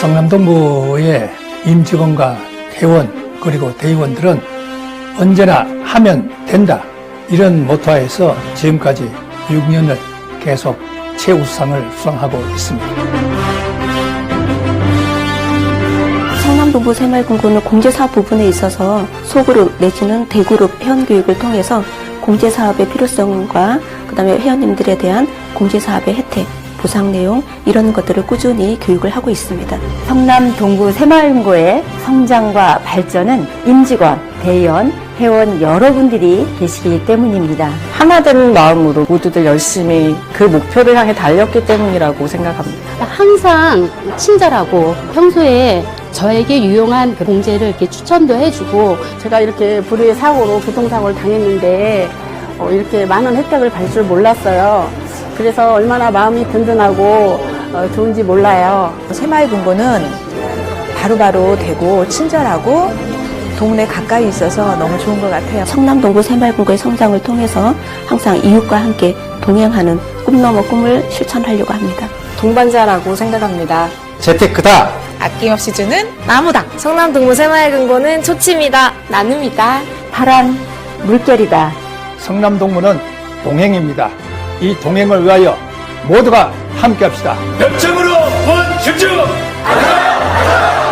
성남동구의 임직원과 회원 그리고 대의원들은 언제나 하면 된다 이런 모토하에서 지금까지 6년을 계속 최우수상을 수상하고 있습니다. 성남동부 새마을금고는 공제사업 부분에 있어서 소그룹 내지는 대그룹 회원교육을 통해서 공제사업의 필요성과 그다음에 회원님들에 대한 공제사업의 혜택, 보상 내용 이런 것들을 꾸준히 교육을 하고 있습니다. 성남 동구 새마을고의 성장과 발전은 임직원, 대의원, 회원 여러분들이 계시기 때문입니다. 하나된 마음으로 모두들 열심히 그 목표를 향해 달렸기 때문이라고 생각합니다. 항상 친절하고 평소에 저에게 유용한 그 공제를 이렇게 추천도 해주고 제가 이렇게 불의의 사고로 교통사고를 당했는데 어, 이렇게 많은 혜택을 받을 줄 몰랐어요. 그래서 얼마나 마음이 든든하고 어, 좋은지 몰라요. 새마을 금고는 바로바로 되고 친절하고 동네 가까이 있어서 너무 좋은 것 같아요. 성남동구 새마을금고의 성장을 통해서 항상 이웃과 함께 동행하는 꿈 넘어 꿈을 실천하려고 합니다. 동반자라고 생각합니다. 재테크다. 아낌없이 주는 나무다. 성남동부 새마을금고는 초침이다. 나눔이다. 파란 물결이다. 성남동구는 동행입니다. 이 동행을 위하여 모두가 함께 합시다. 별점으로 원집중! 안녕! 안녕!